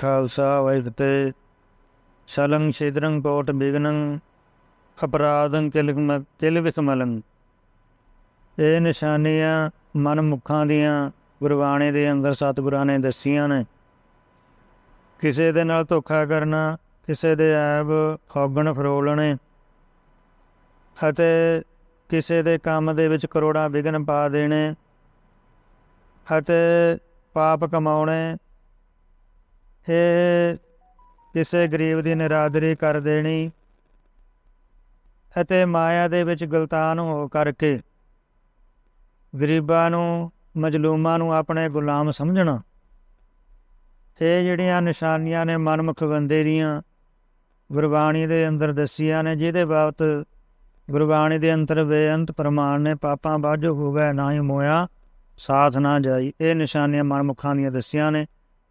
ਖਾਲਸਾ ਵਾਹਿਗੁਰੂ ਤੇ ਸ਼ਲੰ ਛੇਦਰੰ ਕੋਟ ਬਿਗਨੰ, ਅਪਰਾਧੰ ਕਿਲਕਮ ਕਿਲ ਇਹ ਨਿਸ਼ਾਨੀਆਂ ਮਨ ਮੁਖਾਂ ਦੀਆਂ, ਗੁਰਬਾਣੀ ਦੇ ਅੰਦਰ ਸਤਿਗੁਰਾਂ ਨੇ ਦੱਸੀਆਂ ਨੇ। ਕਿਸੇ ਦੇ ਨਾਲ ਧੋਖਾ ਕਰਨਾ, ਕਿਸੇ ਦੇ ਐਬ ਖੋਗਣ ਫਰੋਲਣੇ। ਅਤੇ ਕਿਸੇ ਦੇ ਕੰਮ ਦੇ ਵਿੱਚ ਕਰੋੜਾਂ ਵਿਘਨ ਪਾ ਦੇਣੇ। ਅਤੇ ਪਾਪ ਕਮਾਉਣੇ ਇਹ ਕਿਸੇ ਗਰੀਬ ਦੀ ਨਿਰਾਦਰੀ ਕਰ ਦੇਣੀ ਅਤੇ ਮਾਇਆ ਦੇ ਵਿੱਚ ਗਲਤਾਨ ਹੋ ਕਰਕੇ ਗਰੀਬਾਂ ਨੂੰ, ਮਜਲੂਮਾਂ ਨੂੰ ਆਪਣੇ ਗੁਲਾਮ ਸਮਝਣਾ। ਇਹ ਜਿਹੜੀਆਂ ਨਿਸ਼ਾਨੀਆਂ ਨੇ ਮਨਮੁਖ ਬੰਦੇ ਦੀਆਂ, ਗੁਰਬਾਣੀ ਦੇ ਅੰਦਰ ਦੱਸੀਆਂ ਨੇ, ਜਿਹਦੇ ਬਾਬਤ ਗੁਰਬਾਣੀ ਦੇ ਅੰਤਰ ਬੇਅੰਤ ਪ੍ਰਮਾਣ ਨੇ, ਪਾਪਾਂ ਬਾਝੋ ਹੋਵੇ, ਨਾ ਹੀ ਮੋਇਆ, ਸਾਥ ਨਾ ਜਾਈ। ਇਹ ਨਿਸ਼ਾਨੀਆਂ ਮਨਮੁਖਾਂ ਦੀਆਂ ਦੱਸੀਆਂ ਨੇ।